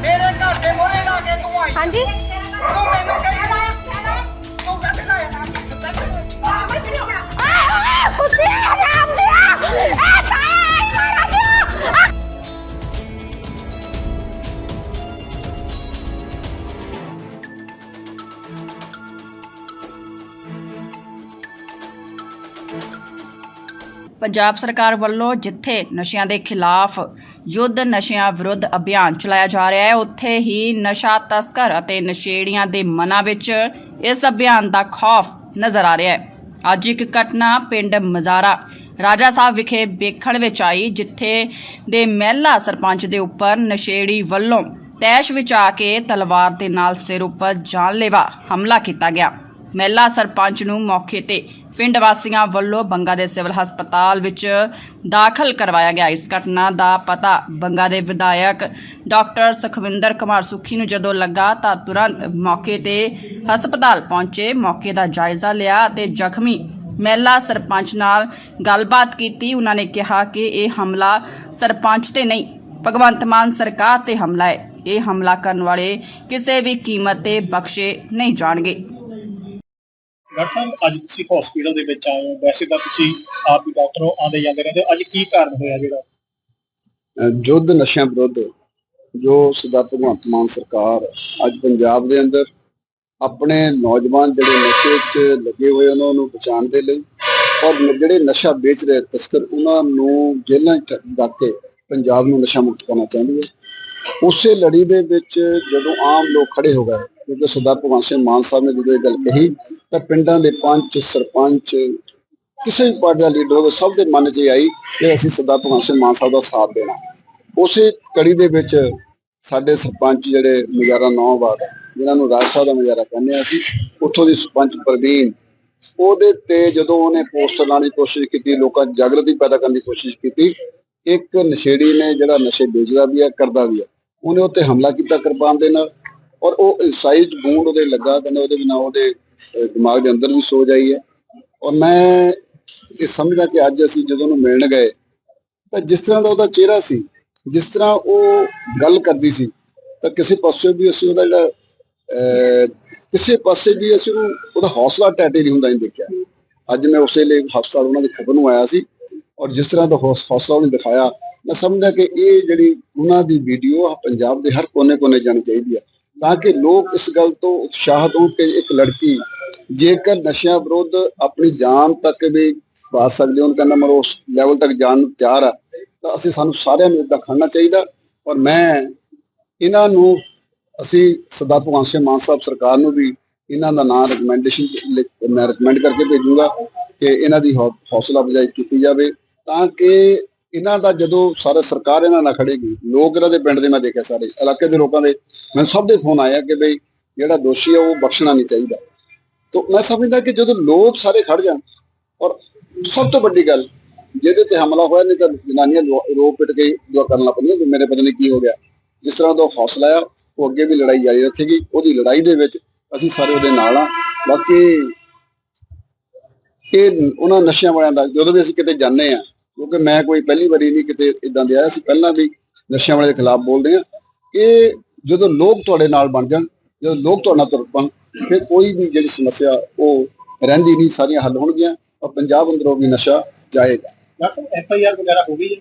ਮੇਰੇ ਘਰ ਦੇ ਮੋਰੇ ਲਾ ਕੇ ਤੂੰ ਆਈ। ਹਾਂਜੀ। ਤੂੰ ਮੈਨੂੰ ਕਹੀ ਤੂੰ ਕਹਤੇ ਲਾਇਆ ਕੁੱਤੇ ਆਰਾਮ ਦਿਆ ਇਹ ਤਾਈ ਮਾਰਾ ਦਿਆ ਪੰਜਾਬ ਸਰਕਾਰ ਵੱਲੋਂ ਜਿੱਥੇ ਨਸ਼ਿਆਂ ਦੇ ਖਿਲਾਫ ਯੁੱਧ ਨਸ਼ਿਆਂ ਵਿਰੁੱਧ ਅਭਿਆਨ ਚਲਾਇਆ ਜਾ ਰਿਹਾ ਹੈ। ਉੱਥੇ ਹੀ ਨਸ਼ਾ ਤਸਕਰ ਅਤੇ ਨਸ਼ੇੜੀਆਂ ਦੇ ਮਨਾਂ ਵਿੱਚ ਇਸ ਅਭਿਆਨ ਦਾ ਖੌਫ ਨਜ਼ਰ ਆ ਰਿਹਾ ਹੈ। ਅੱਜ ਇੱਕ ਘਟਨਾ ਪਿੰਡ ਮਜ਼ਾਰਾ, ਰਾਜਾ ਸਾਹਿਬ ਵਿਖੇ ਵੇਖਣ ਵਿੱਚ ਆਈ, ਜਿੱਥੇ ਦੇ ਮਹਿਲਾ ਸਰਪੰਚ ਦੇ ਉੱਪਰ ਨਸ਼ੇੜੀ ਵੱਲੋਂ ਤੈਸ਼ ਵਿੱਚ ਆ ਕੇ ਤਲਵਾਰ ਦੇ ਨਾਲ ਸਿਰ ਉੱਪਰ ਜਾਨਲੇਵਾ ਹਮਲਾ ਕੀਤਾ ਗਿਆ। ਮਹਿਲਾ ਸਰਪੰਚ ਨੂੰ ਮੌਕੇ ਤੇ ਪਿੰਡ ਵਾਸੀਆਂ ਵੱਲੋਂ ਬੰਗਾ ਦੇ ਸਿਵਲ ਹਸਪਤਾਲ ਵਿੱਚ ਦਾਖਲ ਕਰਵਾਇਆ ਗਿਆ। ਇਸ ਘਟਨਾ ਦਾ ਪਤਾ ਬੰਗਾ ਦੇ ਵਿਧਾਇਕ ਡਾਕਟਰ ਸੁਖਵਿੰਦਰ ਕੁਮਾਰ ਸੁਖੀ ਨੂੰ ਜਦੋਂ ਲੱਗਾ ਤਾਂ ਤੁਰੰਤ ਮੌਕੇ ਤੇ ਹਸਪਤਾਲ ਪਹੁੰਚੇ। ਮੌਕੇ ਦਾ ਜਾਇਜ਼ਾ ਲਿਆ ਅਤੇ ਜ਼ਖਮੀ ਮਹਿਲਾ ਸਰਪੰਚ ਨਾਲ ਗੱਲਬਾਤ ਕੀਤੀ। ਉਹਨਾਂ ਨੇ ਕਿਹਾ ਕਿ ਇਹ ਹਮਲਾ ਸਰਪੰਚ ਤੇ ਨਹੀਂ, ਭਗਵੰਤ ਮਾਨ ਸਰਕਾਰ ਤੇ ਹਮਲਾ ਹੈ। ਇਹ ਹਮਲਾ ਕਰਨ ਵਾਲੇ ਕਿਸੇ ਵੀ ਕੀਮਤ ਤੇ ਬਖਸ਼ੇ ਨਹੀਂ ਜਾਣਗੇ। ਡਾਕਟਰ ਸਾਹਿਬ, ਅੱਜ ਤੁਸੀਂ ਹਸਪੀਟਲ ਦੇ ਵਿੱਚ ਆਏ ਹੋ। ਵੈਸੇ ਤਾਂ ਤੁਸੀਂ ਆਪ ਹੀ ਡਾਕਟਰ ਹੋ ਆਉਂਦੇ ਜਾਂਦੇ ਰਹਿੰਦੇ ਅੱਜ ਕੀ ਕਾਰਨ ਹੋਇਆ ਜਿਹੜਾ? ਅਹ ਯੁੱਧ ਨਸ਼ਿਆਂ ਵਿਰੁੱਧ ਜੋ ਸਰਦਾਰ ਭਗਵੰਤ ਮਾਨ ਸਰਕਾਰ ਅੱਜ ਪੰਜਾਬ ਦੇ ਅੰਦਰ ਆਪਣੇ ਨੌਜਵਾਨ ਜਿਹੜੇ ਨਸ਼ੇ 'ਚ ਲੱਗੇ ਹੋਏ ਉਹਨਾਂ ਨੂੰ ਬਚਾਉਣ ਦੇ ਲਈ ਔਰ ਜਿਹੜੇ ਨਸ਼ਾ ਵੇਚ ਰਹੇ ਤਸਕਰ, ਉਹਨਾਂ ਨੂੰ ਜੇਲ੍ਹਾਂ 'ਚ ਰੱਖ ਪੰਜਾਬ ਨੂੰ ਨਸ਼ਾ ਮੁਕਤ ਕਰਨਾ ਚਾਹੁੰਦੀ ਹੈ ਉਸੇ ਲੜੀ ਦੇ ਵਿੱਚ ਜਦੋਂ ਆਮ ਲੋਕ ਖੜੇ ਹੋ ਗਏ ਕਿਉਂਕਿ ਸਰਦਾਰ ਭਗਵੰਤ ਸਿੰਘ ਮਾਨ ਸਾਹਿਬ ਨੇ ਜਦੋਂ ਇਹ ਗੱਲ ਕਹੀ, ਤਾਂ ਪਿੰਡਾਂ ਦੇ ਪੰਚ ਸਰਪੰਚ, ਕਿਸੇ ਵੀ ਪਾਰਟੀ ਦਾ ਲੀਡਰ ਹੋਵੇ, ਸਭ ਦੇ ਮਨ 'ਚ ਇਹ ਆਈ ਕਿ ਅਸੀਂ ਸਰਦਾਰ ਭਗਵੰਤ ਸਿੰਘ ਮਾਨ ਸਾਹਿਬ ਦਾ ਸਾਥ ਦੇਣਾ। ਉਸੇ ਕੜੀ ਦੇ ਵਿੱਚ ਸਾਡੇ ਸਰਪੰਚ ਜਿਹੜੇ ਮਜਾਰਾ ਨੌਬਾਦ ਹੈ ਜਿਨ੍ਹਾਂ ਨੂੰ ਰਾਜ ਸਾਹਿਬ ਦਾ ਮਜਾਰਾ ਕਹਿੰਦੇ ਆ ਅਸੀਂ, ਉੱਥੋਂ ਦੀ ਸਰਪੰਚ ਪ੍ਰਵੀਨ, ਉਹਦੇ ਤੇ ਜਦੋਂ ਉਹਨੇ ਪੋਸਟਰ ਲਾਉਣ ਦੀ ਕੋਸ਼ਿਸ਼ ਕੀਤੀ, ਲੋਕਾਂ 'ਚ ਜਾਗਰਤੀ ਪੈਦਾ ਕਰਨ ਦੀ ਕੋਸ਼ਿਸ਼ ਕੀਤੀ, ਇੱਕ ਨਸ਼ੇੜੀ ਨੇ ਜਿਹੜਾ ਨਸ਼ੇ ਵੇਚਦਾ ਵੀ ਹੈ ਕਰਦਾ ਵੀ ਹੈ ਉਹਨੇ ਉੱਤੇ ਹਮਲਾ ਕੀਤਾ ਕਿਰਪਾਨ ਦੇ ਨਾਲ। ਔਰ ਉਹ ਇਨਸਾਈਜ਼ਡ ਗੂੰਡ ਉਹਦੇ ਲੱਗਾ ਕਹਿੰਦਾ ਉਹਦੇ ਬਿਨਾਂ ਉਹਦੇ ਦਿਮਾਗ ਦੇ ਅੰਦਰ ਵੀ ਸੋਜ ਆਈ ਹੈ। ਔਰ ਮੈਂ ਇਹ ਸਮਝਦਾ ਕਿ ਅੱਜ ਅਸੀਂ ਜਦੋਂ ਉਹਨੂੰ ਮਿਲਣ ਗਏ, ਤਾਂ ਜਿਸ ਤਰ੍ਹਾਂ ਦਾ ਉਹਦਾ ਚਿਹਰਾ ਸੀ, ਜਿਸ ਤਰ੍ਹਾਂ ਉਹ ਗੱਲ ਕਰਦੀ ਸੀ, ਤਾਂ ਕਿਸੇ ਪਾਸੇ ਵੀ ਅਸੀਂ ਉਹਦਾ ਜਿਹੜਾ ਕਿਸੇ ਪਾਸੇ ਵੀ ਅਸੀਂ ਉਹਨੂੰ, ਉਹਦਾ ਹੌਸਲਾ ਟੈਟੇ ਨਹੀਂ ਹੁੰਦਾ ਨਹੀਂ ਦੇਖਿਆ। ਅੱਜ ਮੈਂ ਉਸੇ ਲਈ ਹਸਪਤਾਲ ਉਹਨਾਂ ਦੀ ਖਬਰ ਨੂੰ ਆਇਆ ਸੀ, ਔਰ ਜਿਸ ਤਰ੍ਹਾਂ ਦਾ ਹੌਸਲਾ ਉਹਨੇ ਦਿਖਾਇਆ, ਮੈਂ ਸਮਝਦਾ ਕਿ ਇਹ ਜਿਹੜੀ ਉਹਨਾਂ ਦੀ ਵੀਡੀਓ ਪੰਜਾਬ ਦੇ ਹਰ ਕੋਨੇ-ਕੋਨੇ ਜਾਣੀ ਚਾਹੀਦੀ ਹੈ ਤਾਂ ਕਿ ਲੋਕ ਇਸ ਗੱਲ ਤੋਂ ਉਤਸ਼ਾਹਤ ਹੋਣ ਕਿ ਇੱਕ ਲੜਕੀ ਜੇਕਰ ਨਸ਼ਿਆਂ ਵਿਰੁੱਧ ਆਪਣੀ ਜਾਨ ਤੱਕ ਵੀ ਪਾ ਸਕਦੇ ਹੋ ਕਹਿੰਦਾ ਮਰ, ਉਸ ਲੈਵਲ ਤੱਕ ਜਾਣ ਨੂੰ ਤਿਆਰ ਆ, ਤਾਂ ਅਸੀਂ ਸਾਨੂੰ ਸਾਰਿਆਂ ਨੂੰ ਇਦਾਂ ਖੜਨਾ ਚਾਹੀਦਾ। ਔਰ ਮੈਂ ਇਹਨਾਂ ਨੂੰ, ਅਸੀਂ ਸਦਾ ਭਗਵਾਨ ਸਿੰਘ ਮਾਨ ਸਾਹਿਬ ਸਰਕਾਰ ਨੂੰ ਵੀ ਇਹਨਾਂ ਦਾ ਨਾਮ ਰეკਮੈਂਡੇਸ਼ਨ ਮੈਂ ਰეკਮੈਂਡ ਕਰਕੇ ਭੇਜੂਗਾ ਕਿ ਇਹਨਾਂ ਦੀ ਹੌਸਲਾ ਅਫਜ਼ਾਈ ਕੀਤੀ ਜਾਵੇ, ਤਾਂ ਕਿ ਇਹਨਾਂ ਦਾ ਜਦੋਂ ਸਾਰਾ ਸਰਕਾਰ ਇਹਨਾਂ ਨਾਲ ਖੜੇਗੀ ਲੋਕ ਇਹਨਾਂ ਦੇ ਪਿੰਡ ਦੇ ਮੈਂ ਦੇਖਿਆ ਸਾਰੇ ਇਲਾਕੇ ਦੇ ਲੋਕਾਂ ਦੇ, ਮੈਨੂੰ ਸਭ ਦੇ ਫੋਨ ਆਇਆ ਕਿ ਬਈ ਜਿਹੜਾ ਦੋਸ਼ੀ ਆ ਉਹ ਬਖਸ਼ਣਾ ਨਹੀਂ ਚਾਹੀਦਾ। ਤਾਂ ਮੈਂ ਸਮਝਦਾ ਕਿ ਜਦੋਂ ਲੋਕ ਸਾਰੇ ਖੜ ਜਾਣ, ਔਰ ਸਭ ਤੋਂ ਵੱਡੀ ਗੱਲ, ਜਿਹਦੇ ਤੇ ਹਮਲਾ ਹੋਇਆ ਨਹੀਂ ਤਾਂ ਜਨਾਨੀਆਂ ਰੋ ਰੋ ਪਿੱਟ ਕੇ ਦੁਆ ਕਰਨ ਲੱਗ ਪੈਂਦੀਆਂ ਕਿ ਮੇਰੇ ਪਤਾ ਨਹੀਂ ਕੀ ਹੋ ਗਿਆ। ਜਿਸ ਤਰ੍ਹਾਂ ਦਾ ਹੌਸਲਾ ਆ, ਉਹ ਅੱਗੇ ਵੀ ਲੜਾਈ ਜਾਰੀ ਰੱਖੇਗੀ, ਉਹਦੀ ਲੜਾਈ ਦੇ ਵਿੱਚ ਅਸੀਂ ਸਾਰੇ ਉਹਦੇ ਨਾਲ ਆ। ਬਾਕੀ ਇਹ ਉਹਨਾਂ ਨਸ਼ਿਆਂ ਵਾਲਿਆਂ ਦਾ, ਜਦੋਂ ਵੀ ਅਸੀਂ ਕਿਤੇ ਜਾਂਦੇ ਆ ਕਿਉਂਕਿ ਮੈਂ ਕੋਈ ਪਹਿਲੀ ਵਾਰੀ ਨਹੀਂ ਕਿਤੇ ਇਦਾਂ ਦੇ ਆਇਆ ਸੀ। ਪਹਿਲਾਂ ਵੀ ਨਸ਼ਿਆਂ ਵਾਲੇ ਦੇ ਖਿਲਾਫ ਬੋਲਦੇ ਆ। ਇਹ ਜਦੋਂ ਲੋਕ ਤੁਹਾਡੇ ਨਾਲ ਬਣ ਜਾਣ ਜਦੋਂ ਲੋਕ ਤੁਹਾਡੇ ਨਾਲ ਤੁਰ ਪਣ ਫਿਰ ਕੋਈ ਵੀ ਜਿਹੜੀ ਸਮੱਸਿਆ ਉਹ ਰਹਿੰਦੀ ਨਹੀਂ ਸਾਰੀਆਂ ਹੱਲ ਹੋਣਗੀਆਂ ਔਰ ਪੰਜਾਬ ਅੰਦਰੋਂ ਵੀ ਨਸ਼ਾ ਜਾਏਗਾ। ਡਾਕਟਰ ਸਾਹਿਬ ਐਫ ਆਈ ਆਰ ਵਗੈਰਾ ਹੋ ਗਈ ਹੈ?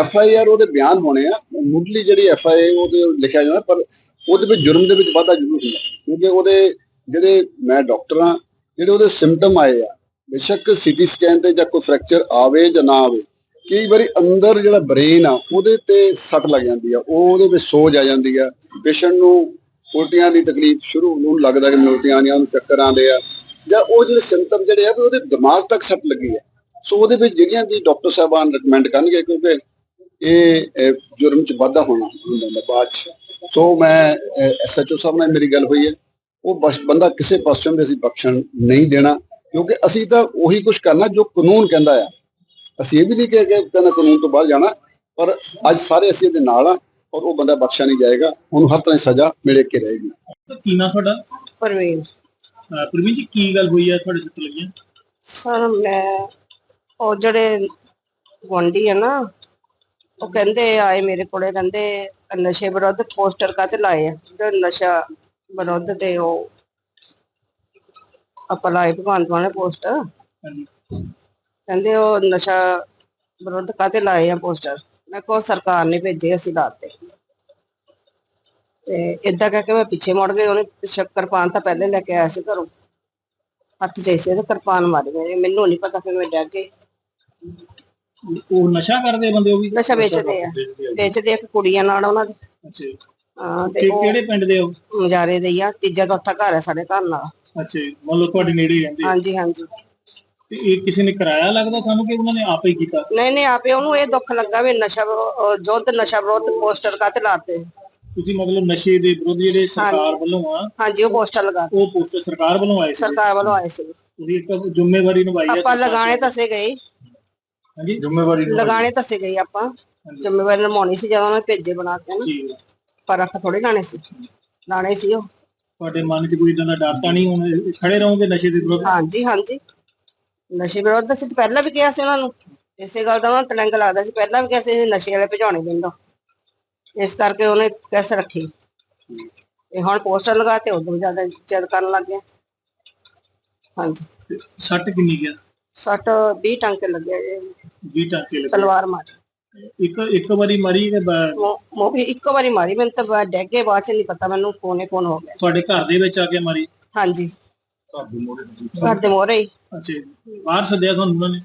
ਐਫ ਆਈ ਆਰ ਉਹਦੇ ਬਿਆਨ ਹੋਣੇ ਆ। ਮੁੱਢਲੀ ਜਿਹੜੀ ਐਫ ਆਈ ਉਹਦੇ ਲਿਖਿਆ ਜਾਂਦਾ ਪਰ ਉਹਦੇ ਵਿੱਚ ਜੁਰਮ ਦੇ ਵਿੱਚ ਵਾਧਾ ਜ਼ਰੂਰ ਹੁੰਦਾ। ਕਿਉਂਕਿ ਉਹਦੇ ਜਿਹੜੇ ਮੈਂ ਡਾਕਟਰ ਆ ਜਿਹੜੇ ਉਹਦੇ ਸਿੰਪਟਮ ਆਏ ਆ ਬੇਸ਼ੱਕ ਸੀਟੀ ਸਕੈਨ ਤੇ ਜਾਂ ਕੋਈ ਫ੍ਰੈਕਚਰ ਆਵੇ ਜਾਂ ਨਾ ਆਵੇ ਕਈ ਵਾਰੀ ਅੰਦਰ ਜਿਹੜਾ ਬ੍ਰੇਨ ਆ, ਉਹਦੇ ਤੇ ਸੱਟ ਲੱਗ ਜਾਂਦੀ ਆ, ਉਹ ਉਹਦੇ ਵਿੱਚ ਸੋਜ ਆ ਜਾਂਦੀ ਆ। ਪੇਸ਼ੈਂਟ ਨੂੰ ਉਲਟੀਆਂ ਦੀ ਤਕਲੀਫ ਸ਼ੁਰੂ ਨੂੰ ਲੱਗਦਾ ਕਿ ਮੈਨੂੰ ਉਲਟੀਆਂ ਆਉਂਦੀਆਂ, ਉਹਨੂੰ ਚੱਕਰ ਆਉਂਦੇ ਆ। ਜਾਂ ਉਹ ਜਿਹੜੇ ਸਿੰਪਟਮ ਜਿਹੜੇ ਆ, ਵੀ ਉਹਦੇ ਦਿਮਾਗ ਤੱਕ ਸੱਟ ਲੱਗੀ ਆ। ਸੋ ਉਹਦੇ ਵਿੱਚ ਜਿਹੜੀਆਂ ਵੀ ਡਾਕਟਰ ਸਾਹਿਬਾਨ ਰეკਮੈਂਡ ਕਰਨਗੇ, ਕਿਉਂਕਿ ਇਹ ਜੁਰਮ ਚ ਵਾਧਾ ਹੋਣਾ ਹੁੰਦਾ ਹੁੰਦਾ ਬਾਅਦ ਚ। ਸੋ ਮੈਂ ਐਸਐਚਓ ਸਾਹਿਬ ਨਾਲ ਮੇਰੀ ਗੱਲ ਹੋਈ ਹੈ। ਉਹ ਬਸ ਬੰਦਾ ਕਿਸੇ ਪਾਸਿਓਂ ਦੇ ਅਸੀਂ ਬਖਸ਼ਣ ਨਹੀਂ ਦੇਣਾ, ਕਿਉਂਕਿ ਅਸੀਂ ਤਾਂ ਉਹੀ ਕੁਝ ਕਰਨਾ ਜੋ ਕਾਨੂੰਨ ਕਹਿੰਦਾ ਆ। ਅਸੀਂ ਇਹ ਵੀ ਨਹੀਂ ਕਿਹਾ ਕਿ ਕਹਿੰਦਾ ਕਾਨੂੰਨ ਤੋਂ ਬਾਹਰ ਜਾਣਾ ਪਰ ਅੱਜ ਸਾਰੇ ਅਸੀਂ ਇਹਦੇ ਨਾਲ ਆ ਔਰ ਉਹ ਬੰਦਾ ਬਖਸ਼ਿਆ ਨਹੀਂ ਜਾਏਗਾ ਉਹਨੂੰ ਹਰ ਤਰ੍ਹਾਂ ਦੀ ਸਜ਼ਾ ਮਿਲੇ ਕੇ ਰਹੇਗੀ। ਸਰ ਕੀ ਨਾਂ ਤੁਹਾਡਾ? ਪਰਵੀਨ। ਅਹ ਪ੍ਰਵੀਨ ਜੀ ਕੀ ਗੱਲ ਹੋਈ ਹੈ ਤੁਹਾਡੇ ਸੱਟ ਲੱਗੀਆਂ ਸਰ ਮੈਂ ਉਹ ਜਿਹੜੇ ਗੁਆਂਢੀ ਆ ਨਾ ਉਹ ਕਹਿੰਦੇ ਆਏ ਮੇਰੇ ਕੋਲੇ ਕਹਿੰਦੇ ਨਸ਼ੇ ਵਿਰੁੱਧ ਪੋਸਟਰ ਕਾਤੇ ਲਾਏ ਆ? ਜਿਹੜੇ ਨਸ਼ਾ ਵਿਰੁੱਧ ਤੇ ਉਹ ਆਪਾਂ ਲਾਏ ਭਗਵੰਤ ਮਾਨ ਨੇ ਪੋਸਟਰ। ਕਹਿੰਦੇ ਉਹ ਨਸ਼ਾ ਵਿਰੁੱਧ ਕਾਤੇ ਲਾਏ ਆ ਪੋਸਟਰ? ਮੈਂ ਕੋ ਸਰਕਾਰ ਨੇ ਭੇਜੇ ਅਸੀਂ ਲਾਤੇ। ਤੇ ਇਦਾਂ ਕਹਿ ਕੇ ਮੈਂ ਪਿੱਛੇ ਮੁੜ ਗਈ ਉਹਨੇ ਸ਼ੱਕਰ ਪਾਨ ਤਾਂ ਪਹਿਲੇ ਲੈ ਕੇ ਆਇਆ ਸੀ ਘਰੋਂ। ਹੱਥ ਚ ਸੀ ਤੇ ਕਿਰਪਾਨ ਮਾਰੀ ਮੇਰੇ ਮੈਨੂੰ ਨਹੀਂ ਪਤਾ ਫਿਰ ਮੈਂ ਡਰ ਗਈ। ਉਹ ਨਸ਼ਾ ਕਰਦੇ ਬੰਦੇ ਉਹ ਵੀ? ਨਸ਼ਾ ਵੇਚਦੇ ਆ। ਵੇਚਦੇ ਆ ਕੁੜੀਆਂ ਨਾਲ ਉਹਨਾਂ ਦੇ। ਅੱਛਾ। ਹਾਂ ਤੇ ਕਿ ਕਿਹੜੇ ਪਿੰਡ ਦੇ ਹੋ ਮਜਾਰੇ ਦੇ ਆ ਤੀਜਾ ਚੌਥਾ ਘਰ ਹੈ ਸਾਡੇ ਘਰ ਨਾਲ। ਅੱਛਾ ਲਓ ਤੁਹਾਡੇ ਨੇੜੇ ਹੀ ਰਹਿੰਦੇ। ਹਾਂਜੀ ਹਾਂਜੀ। ਤੇ ਇਹ ਕਿਸੇ ਨੇ ਕਰਾਇਆ ਲੱਗਦਾ ਤੁਹਾਨੂੰ ਕਿ ਉਹਨਾਂ ਨੇ ਆਪੇ ਹੀ ਕੀਤਾ? ਨਹੀਂ ਨਹੀਂ ਆਪੇ ਉਹਨੂੰ ਇਹ ਦੁੱਖ ਲੱਗਾ ਵੀ ਨਸ਼ਾ ਯੁੱਧ ਨਸ਼ਾ ਵਿਰੋਧ ਪੋਸਟਰ ਕਾਤੇ ਲਾਤੇ? ਤੁਸੀਂ ਮਤਲਬ ਨਸ਼ੇ ਦੇ ਵਿਰੁੱਧ ਜਿਹੜੇ ਸਰਕਾਰ ਵੱਲੋਂ ਆ ਹਾਂਜੀ ਉਹ ਪੋਸਟਰ ਲਗਾ ਉਹ ਪੋਸਟਰ ਸਰਕਾਰ ਵੱਲੋਂ ਆਏ ਸੀ? ਸਰਕਾਰ ਵੱਲੋਂ ਆਏ ਸੀ। ਤੁਸੀਂ ਇੱਕ ਜ਼ਿੰਮੇਵਾਰੀ ਨਿਭਾਈ ਹੈ ਆਪਾਂ ਲਗਾਣੇ ਤਾਂ? ਸੇ ਗਏ। ਹਾਂਜੀ? ਜ਼ਿੰਮੇਵਾਰੀ ਲਗਾਣੇ ਤਾਂ ਸੇ ਗਏ ਆਪਾਂ। ਜ਼ਿੰਮੇਵਾਰੀ ਨਿਭਾਉਣੀ ਸੀ ਜਦੋਂ ਉਹਨੇ ਭੇਜੇ ਬਣਾ ਕੇ ਨਾ। ਪਰ ਅੱਖ ਥੋੜੀ ਲਾਣੇ ਸੀ। ਲਾਣੇ ਸੀ ਉਹ। ਤੁਹਾਡੇ ਮਨ 'ਚ ਕੋਈ ਇਦਾਂ ਦਾ ਡਰ ਤਾਂ ਨਹੀਂ ਹੁਣ? ਖੜੇ ਰਹੋਗੇ ਨਸ਼ੇ ਦੇ ਵਿਰੁੱਧ? ਹਾਂਜੀ ਹਾਂਜੀ। ਨਸ਼ੇ ਵਿਰੋਧ ਅਸੀਂ ਤਾਂ ਪਹਿਲਾਂ ਵੀ ਕਿਹਾ ਸੀ ਉਹਨਾਂ ਨੂੰ। ਇਸੇ ਗੱਲ ਦਾ ਉਹਨਾਂ ਨੂੰ ਤਲੰਗ ਲੱਗਦਾ ਸੀ। ਪਹਿਲਾਂ ਵੀ ਕਿਹਾ ਸੀ ਅਸੀਂ ਨਸ਼ੇ ਵਾਲੇ ਭਜਾਉਣੇ ਪਿੰਡੋਂ। ਇਸ ਕਰਕੇ ਉਹਨੇ ਕੈਸ ਰੱਖੀ। ਇਹ ਹੁਣ ਪੋਸਟਰ ਲਗਾ ਤੇ ਉਦੋਂ ਜ਼ਿਆਦਾ ਚਿਰ ਕਰਨ ਲੱਗ ਗਿਆ। ਹਾਂਜੀ। ਸੱਟ ਕਿੰਨੀ ਗਿਆ ਸੱਟ 20 ਟਾਂਕੇ ਲੱਗੇ ਜੇ। 20 ਟਾਂਕੇ ਲੱਗੇ। ਤਲਵਾਰ ਮਾਰੀ। ਇੱਕ ਇੱਕ ਵਾਰੀ ਮਾਰੀ ਬ- ਮੋ ਵੀ ਇੱਕ ਵਾਰੀ ਮਾਰੀ। ਮੈਨੂੰ ਤਾਂ ਡੈਗ ਗਏ ਬਾਅਦ ਚ ਨਹੀਂ ਪਤਾ ਮੈਨੂੰ ਕੋਨੇ ਕੋਨ ਹੋ ਗਿਆ। ਤੁਹਾਡੇ ਘਰ ਦੇ ਵਿੱਚ ਆ ਕੇ ਮਾਰੀ? ਹਾਂਜੀ। ਘਰ ਦੇ ਘਰ ਹੀ। ਅੱਛਾ। ਬਾਹਰ ਸੱਦਿਆ ਤੁਹਾਨੂੰ ਉਹਨਾਂ ਨੇ?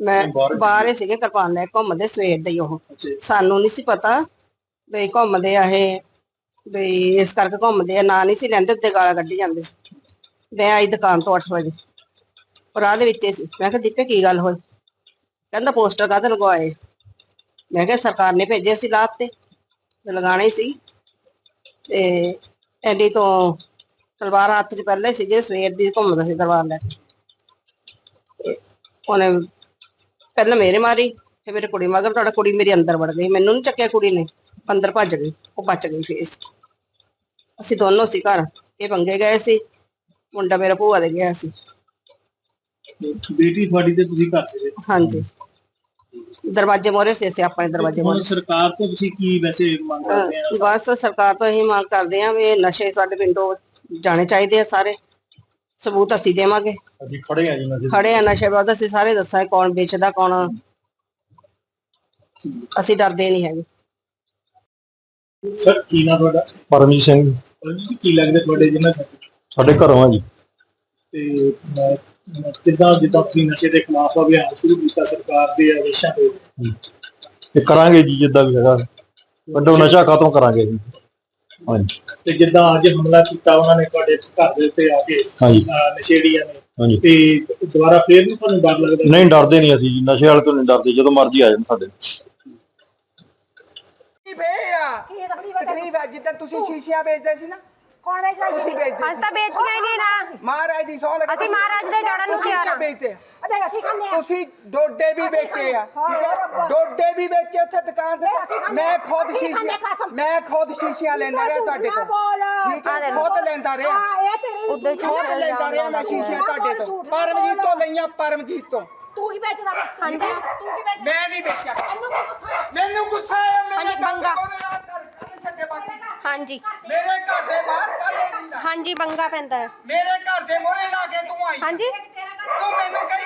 ਮੈਂ ਬਾਹਰ ਹੀ ਸੀਗੇ ਕਿਰਪਾਨ ਲੈ ਘੁੰਮਦੇ ਸਵੇਰ ਦੇ ਉਹ। ਸਾਨੂੰ ਨਹੀਂ ਸੀ ਪਤਾ ਵੀ ਘੁੰਮਦੇ ਆ ਇਹ ਵੀ ਇਸ ਕਰਕੇ ਘੁੰਮਦੇ ਆ ਨਾ ਨਹੀਂ ਸੀ ਲੈਂਦੇ ਉੱਤੇ ਗਾਲਾਂ ਕੱਢੀ ਜਾਂਦੇ ਸੀ। ਮੈਂ ਆਈ ਦੁਕਾਨ ਤੋਂ 8 ਵਜੇ। ਪਰ ਰਾਹ ਦੇ ਵਿੱਚ ਸੀ। ਮੈਂ ਕਿਹਾ ਦੀਪੇ ਕੀ ਗੱਲ ਹੋਈ? ਕਹਿੰਦਾ ਪੋਸਟਰ ਕਾਹਦੇ ਲਗਵਾਏ? ਮੈਂ ਕਿਹਾ ਸਰਕਾਰ ਨੇ ਭੇਜੇ ਸੀ ਲਾਤ ਤੇ। ਤੇ ਲਗਾਣੇ ਸੀ। ਤੇ ਐਡੀ ਤੋਂ ਤਲਵਾਰ ਹੱਥ 'ਚ ਪਹਿਲੇ ਸੀਗੇ ਸਵੇਰ ਦੀ ਘੁੰਮਦਾ ਸੀ ਤਲਵਾਰ ਲੈ ਕੇ। ਉਹਨੇ ਪਹਿਲਾਂ ਮੇਰੇ ਮਾਰੀ ਫਿਰ ਮੇਰੀ ਕੁੜੀ ਮਗਰ ਤੁਹਾਡਾ ਕੁੜੀ ਮੇਰੀ ਅੰਦਰ ਵੜ ਗਈ। ਮੈਨੂੰ ਨਹੀਂ ਚੱਕਿਆ ਕੁੜੀ ਨੇ ਅੰਦਰ ਭੱਜ ਗਈ ਉਹ ਬਚ ਗਈ ਫੇਸ ਅਸੀਂ ਦੋਨੋਂ ਸੀ ਘਰ ਇਹ ਪੰਗੇ ਗਏ ਸੀ ਮੁੰਡਾ ਮੇਰਾ ਭੂਆ ਦੇ ਗਿਆ ਸੀ। ਬੇਟੀ ਤੁਹਾਡੀ ਤੇ ਤੁਸੀਂ ਘਰ ਸੀਗੇ? ਹਾਂਜੀ। ਦਰਵਾਜ਼ੇ ਮੋਰੇ ਸੀ ਅਸੀਂ ਆਪਣੇ ਦਰਵਾਜ਼ੇ ਮੋਰੇ ਸਰਕਾਰ ਤੋਂ ਤੁਸੀਂ ਕੀ ਵੈਸੇ ਮੰਗ ਕਰਦੇ ਆ ਬਸ ਸਰਕਾਰ ਤੋਂ ਇਹੀ ਮੰਗ ਕਰਦੇ ਆ ਵੀ ਇਹ ਨਸ਼ੇ ਸਾਡੇ ਪਿੰਡੋਂ ਜਾਣੇ ਚਾਹੀਦੇ ਆ ਸਾਰੇ। ਸਬੂਤ ਅਸੀਂ ਦੇਵਾਂਗੇ। ਅਸੀਂ ਖੜੇ ਆ ਜੀ ਨਸ਼ੇ ਖੜੇ ਆ ਨਸ਼ੇ ਵਿਰੁੱਧ ਅਸੀਂ ਸਾਰੇ ਦੱਸਾਂਗੇ ਕੌਣ ਵੇਚਦਾ ਕੌਣ ਅਸੀਂ ਡਰਦੇ ਨਹੀਂ ਹੈਗੇ। ਸਰ ਕੀ ਨਾ ਤੁਹਾਡਾ? ਪਰਮਜੀਤ ਸਿੰਘ। ਜੀ ਕੀ ਲੱਗਦਾ ਤੁਹਾਡੇ ਜਿੰਨਾ ਸਾਡੇ ਘਰੋਂ ਆ ਜੀ। ਤੇ ਅਹ, ਕਿੱਦਾਂ ਜਿੱਦਾਂ ਤੁਸੀਂ ਨਸ਼ੇ ਦੇ ਖਿਲਾਫ ਅਭਿਆਨ ਸ਼ੁਰੂ ਕੀਤਾ ਸਰਕਾਰ ਦੇ ਆਦੇਸ਼ਾਂ ਤੇ? ਤੇ ਕਰਾਂਗੇ ਜੀ ਜਿੱਦਾਂ ਵੀ ਹੈਗਾ। ਵੱਡੋ ਨਸ਼ਾ ਖਤਮ ਕਰਾਂਗੇ ਜੀ? ਹਾਂਜੀ। ਤੇ ਜਿੱਦਾਂ ਅੱਜ ਹਮਲਾ ਕੀਤਾ ਉਹਨਾਂ ਨੇ ਤੁਹਾਡੇ ਘਰ ਦੇ ਉੱਤੇ ਆ ਕੇ ਹਾਂਜੀ। ਅਹ, ਨਸ਼ੇੜੀਆਂ ਨੇ। ਹਾਂਜੀ। ਤੇ ਦੁਬਾਰਾ ਫੇਰ ਵੀ ਤੁਹਾਨੂੰ ਡਰ ਲੱਗਦਾ? ਨਹੀਂ ਡਰਦੇ ਨਹੀਂ ਅਸੀਂ ਜੀ। ਨਸ਼ੇ ਵਾਲੇ ਤੋਂ ਨਹੀਂ ਡਰਦੇ ਜਦੋਂ ਮਰਜ਼ੀ ਆ ਜਾਣ ਸਾਡੇ। ਤਕਲੀਫ ਇਹ ਆ? ਕੀ ਤਕਲੀਫ ਹੈ ਜਿੱਦਾਂ ਤੁਸੀਂ ਸ਼ੀਸ਼ੀਆਂ ਵੇਚਦੇ ਸੀ ਨਾ। ਕੌਣ ਵੇਚਦਾ ਤੁਸੀਂ ਵੇਚਦੇ ਅਸੀਂ ਤਾਂ ਵੇਚੀਆਂ ਹੀ ਨਹੀਂ ਨਾ ਮਹਾਰਾਜ ਦੀ ਸੌ ਲੱਗੀ ਅਸੀਂ ਮਹਾਰਾਜ ਦੇ ਜੜ੍ਹਾਂ ਨੂੰ ਤੁਸੀਂ ਪਿਆਰਾ। ਕੀ ਵੇਚਦੇ ਆ? ਅਦੇ ਅਸੀਂ ਖਾਂਦੇ ਆ ਤੁਸੀਂ ਡੋਡੇ ਵੀ ਵੇਚੇ ਆ ਠੀਕ ਹੈ ਡੋਡੇ ਵੀ ਵੇਚੇ ਉੱਥੇ ਦੁਕਾਨ ਤੇ ਨਹੀਂ, ਅਸੀਂ ਖਾਂਦੇ ਮੈਂ ਆ। ਖੁਦ ਅਸੀਂ ਖਾਂਦੇ ਸ਼ੀਸ਼ੀਆਂ ਕਸਮ। ਮੈਂ ਖੁਦ ਸ਼ੀਸ਼ੀਆਂ ਲੈਂਦਾ ਰਿਹਾ ਤੁਹਾਡੇ ਤੋਂ ਬੋਲ। ਠੀਕ ਆ ਹੈ ਲੈ ਲਓ। ਖੁਦ ਲੈਂਦਾ ਰਿਹਾ ਹਾਂ ਇਹ ਤੇਰੀ ਉੱਧਰ ਝੂਠ ਖੁਦ ਲੈਂਦਾ ਰਿਹਾ ਮੈਂ ਸ਼ੀਸ਼ੀਆਂ ਤੁਹਾਡੇ ਤੋਂ ਪਰਮਜੀਤ ਤੋਂ ਲਈਆਂ ਪਰਮਜੀਤ ਤੋਂ ਤੂੰ ਹੀ ਵੇਚਦਾ ਵਾ। ਹਾਂਜੀ। ਤੂੰ ਕੀ ਵੇਚਦਾ ਮੈਂ ਨਹੀਂ ਵੇਚਿਆ ਇਹਨੂੰ ਕੀ ਗੁੱਸਾ? ਮੈਨੂੰ ਗੁੱਸਾ ਆਇਆ ਮੇਰੇ ਹਾਂਜੀ, ਬੰਗਾ। ਦੇ ਬਾਹਰ ਕੱਢ ਛੱਡੇ ਬਾਕੀ। ਹਾਂਜੀ। ਮੇਰੇ ਘਰ ਦੇ ਬਾਹਰ ਕਾਲੇ ਨਹੀਂ ਹਾਂਜੀ ਬੰਗਾ ਪੈਂਦਾ ਹੈ। ਮੇਰੇ ਘਰ ਦੇ ਮੋਰੇ ਲਾ ਕੇ ਤੂੰ ਆਈ। ਹਾਂਜੀ। ਤੂੰ ਮੈਨੂੰ ਕਹੀ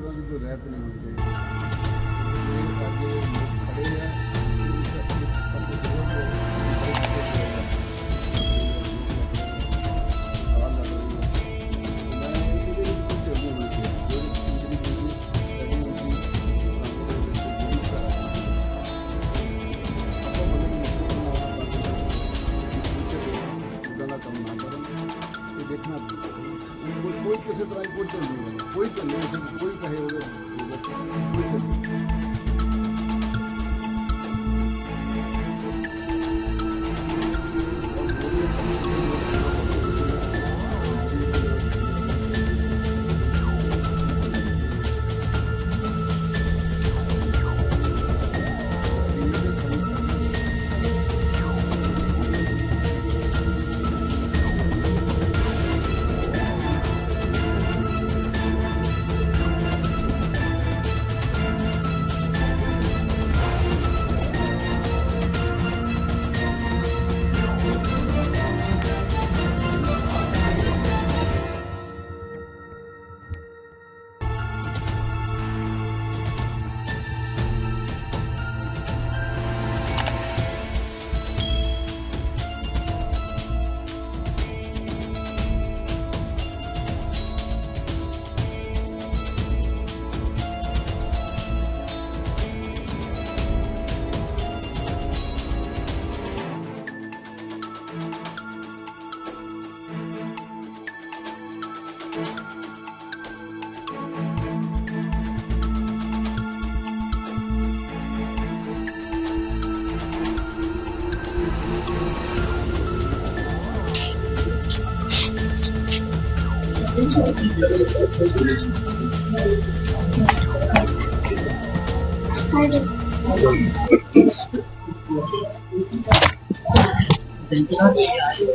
ਕੋਈ ਰਹਿਤ ਨਹੀਂ ਹੋਣੀ ਚਾਹੀਦੀ। ਇਹ ਅੱਜ ਖੜੇ ਆ। ਕੋਈ ਕੋਈ ਕਿਸੇ ਤਰ੍ਹਾਂ ਦੀ ਕੋਈ ਢਿੱਲ ਨਹੀਂ ਹੋਣੀ ਕੋਈ ਢਿੱਲ ਨਹੀਂ ਹੋਣੀ, ਕੋਈ ਕਹੇ ਉਹਦੇ ਕੋਈ ਢਿੱਲ ਨਹੀਂ।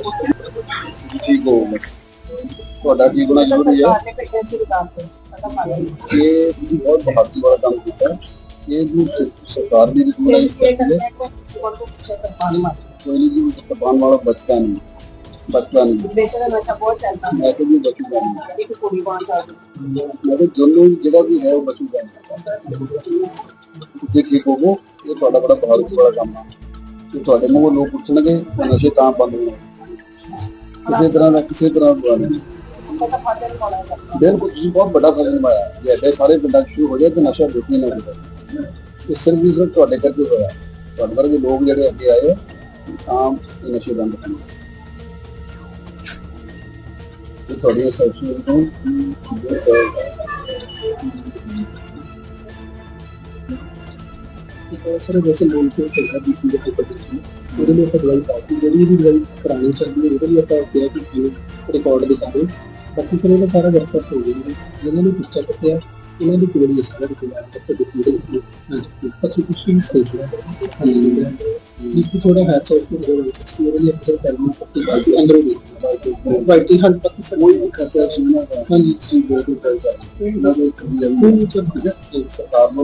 ਠੀਕ ਹੋ ਬਸ ਤੁਹਾਡਾ ਠੀਕ ਹੋਣਾ ਜ਼ਰੂਰੀ ਹੈ ਨੇ ਕੱਢਿਆ ਸੀ ਦੁਕਾਨ ਤੇ ਪਤਾ ਪਾ ਲਿਆ ਇਹ ਤੁਸੀਂ ਬਹੁਤ ਬਹਾਦਰੀ ਵਾਲਾ ਕੰਮ ਕੀਤਾ ਹੈ। ਇਹ ਵੀ ਸ- ਸਰਕਾਰ ਦੀ ਰਿਕਮੈਂਡ ਇਹ ਕਰਦੀ ਹੈ ਸਿਵਲ ਤੋਂ ਪਿੱਛੇ ਕਰ ਪਾਣ ਮਾਰ ਕੋਈ ਨਹੀਂ ਜੀ ਤਪਾਨ ਵਾਲਾ ਬਚਦਾ ਨਹੀਂ ਬਚਦਾ ਨਹੀਂ। ਵੇਚਣਾ ਨਸ਼ਾ ਬਹੁਤ ਚੱਲਦਾ। ਮੈਂ ਤਾਂ ਜੀ ਬਚੂਗਾ ਨਹੀਂ ਇੱਕ ਕੁੜੀ ਬਾਣ ਦਾ ਮੈਂ ਤਾਂ ਦੋਨੋਂ ਜਿਹੜਾ ਵੀ ਹੈ ਉਹ ਬਚੂਗਾ ਨਹੀਂ ਜੇ ਠੀਕ ਹੋਵੋ ਇਹ ਤੁਹਾਡਾ ਬੜਾ ਬਹਾਦਰੀ ਵਾਲਾ ਕੰਮ ਹੈ ਤੇ ਤੁਹਾਡੇ ਮੂੰਹੋਂ ਲੋਕ ਉੱਠਣਗੇ ਤਾਂ ਨਸ਼ੇ ਤਾਂ ਬੰਦ ਹੋਣਗੇ ਕਿਸੇ ਤਰ੍ਹਾਂ ਦਾ ਕਿਸੇ ਤਰ੍ਹਾਂ ਦਾ ਨਹੀਂ ਪਤਾ ਫਾਦਰ ਨੂੰ ਪਾਉਣਾ ਹੈ ਬਿਲਕੁਲ ਤੁਸੀਂ ਬਹੁਤ ਵੱਡਾ ਫਰਜ਼ ਨਿਭਾਇਆ। ਜੇ ਸਾਰੇ ਪਿੰਡਾਂ ਸ਼ੁਰੂ ਹੋ ਜਾਏ ਤਾਂ ਨਸ਼ਾ ਵੇਚੀ ਨਾ ਹੋਵੇ। ਇਹ ਸਿਰਫ ਵੀ ਸਿਰਫ ਤੁਹਾਡੇ ਕਰਕੇ ਹੋਇਆ। ਤੁਹਾਡੇ ਵਰਗੇ ਲੋਕ ਜਿਹੜੇ ਅੱਗੇ ਆਏ ਆਮ ਨਸ਼ੇ ਬੰਦ ਇਹ ਤੁਹਾਡੀਆਂ ਸਬਸਿਡੀ ਤੋਂ ਬਹੁਤ ਸਰ ਵੈਸੇ ਲੋਨ ਤੇ ਸਰਕਾਰ ਦੀ ਪੂਰੀ ਤੇ ਪੱਟੀ ਉਹਦੇ ਲਈ ਆਪਾਂ ਦਵਾਈ ਪਾਤੀ ਜਿਹੜੀ ਇਹਦੀ ਦਵਾਈ ਕਰਾਣੀ ਚਾਹੀਦੀ ਹੈ ਉਹਦੇ ਲਈ ਆਪਾਂ ਕਿਹਾ ਕਿ ਕੀ ਰਿਕਾਰਡ ਦੇ ਕਰੇ ਬਾਕੀ ਸਰ ਇਹਦਾ ਸਾਰਾ ਵਰਕ ਹੋ ਗਿਆ ਇਹਨਾਂ ਦੀ ਪੂਰੀ ਸਾਰਾ ਰਿਕਾਰਡ ਤੱਕ ਦੇ ਪੂਰੇ ਹਾਂਜੀ ਬਾਕੀ ਕੁਝ ਵੀ ਹੈ ਹਾਂਜੀ ਇੱਕ ਥੋੜਾ ਹੈ ਸਾਈਡ ਤੇ 60 ਉਹਦੇ ਲਈ ਆਪਾਂ ਟੈਲਮਾ ਪੱਟੀ ਬਾਕੀ ਅੰਦਰ ਵੀ ਵਾਈਟ ਦੀ ਹੱਲ ਤੱਕ ਸਰ ਕੋਈ ਵੀ ਖਰਚਾ ਹਾਂਜੀ ਬਹੁਤ ਹੀ ਟਾਈਟ ਹੈ ਨਾ ਕੋਈ ਕਮੀ ਨਹੀਂ ਸਰਕਾਰ ਨੂੰ